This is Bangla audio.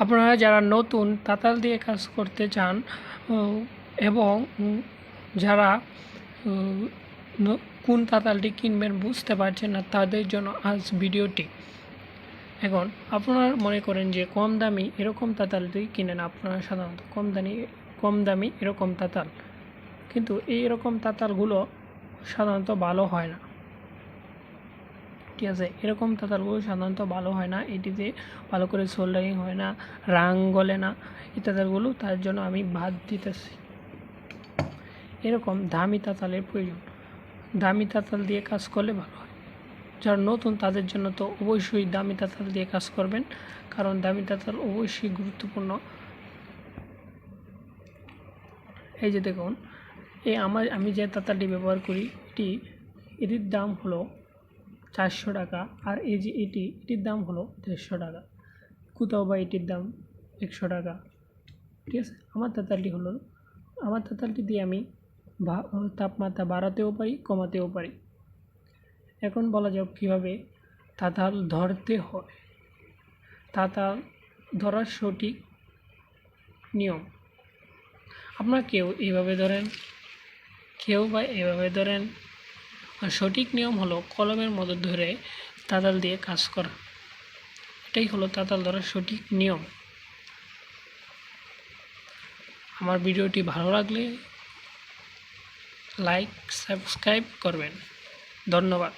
আপনারা যারা নতুন তাতাল দিয়ে কাজ করতে চান এবং যারা কোন তাতালটি কিনবেন বুঝতে পারছেন না, তাদের জন্য আজ ভিডিওটি। এখন আপনারা মনে করেন যে কম দামি এরকম তাতালটি কিনেন আপনারা সাধারণত, কম দামি কম দামি এরকম তাতাল। কিন্তু এই এরকম তাতালগুলো সাধারণত ভালো হয় না। ঠিক আছে? এরকম তাতালগুলো সাধারণত ভালো হয় না। এটিতে ভালো করে সোল্ডারিং হয় না, রাং গলে না এই তাতালগুলো তার জন্য আমি বাদ দিতেছি। এরকম দামি তাতালের প্রয়োজন। দামি তাতাল দিয়ে কাজ করলে ভালো হয়। যারা নতুন, তাদের জন্য তো অবশ্যই দামি তাতাল দিয়ে কাজ করবেন, কারণ দামি তাতাল অবশ্যই গুরুত্বপূর্ণ। এই যে দেখুন, এই আমার, আমি যে তাতালটি ব্যবহার করি, এটি, এটির দাম হলো চারশো টাকা। আর এই যে এটি, এটির দাম হলো দেড়শো টাকা। কোথাও বা এটির দাম একশো টাকা। ঠিক আছে? আমার তাতালটি হলো, আমার তাতালটি দিয়ে আমি তাপমাত্রা বাড়াতেও পারি, কমাতেও পারি। এখন বলা যাক কীভাবে তাতাল ধরতে হয়। তাতাল ধরার সঠিক নিয়ম। আপনারা কেউ এইভাবে ধরেন, কেউ বা এভাবে ধরেন সঠিক নিয়ম হলো কলমের মধ্যে ধরে তাতাল দিয়ে কাজ করা। এটাই হলো তাতাল ধরার সঠিক নিয়ম। আমার ভিডিওটি ভালো লাগলে লাইক, সাবস্ক্রাইব করবেন। ধন্যবাদ।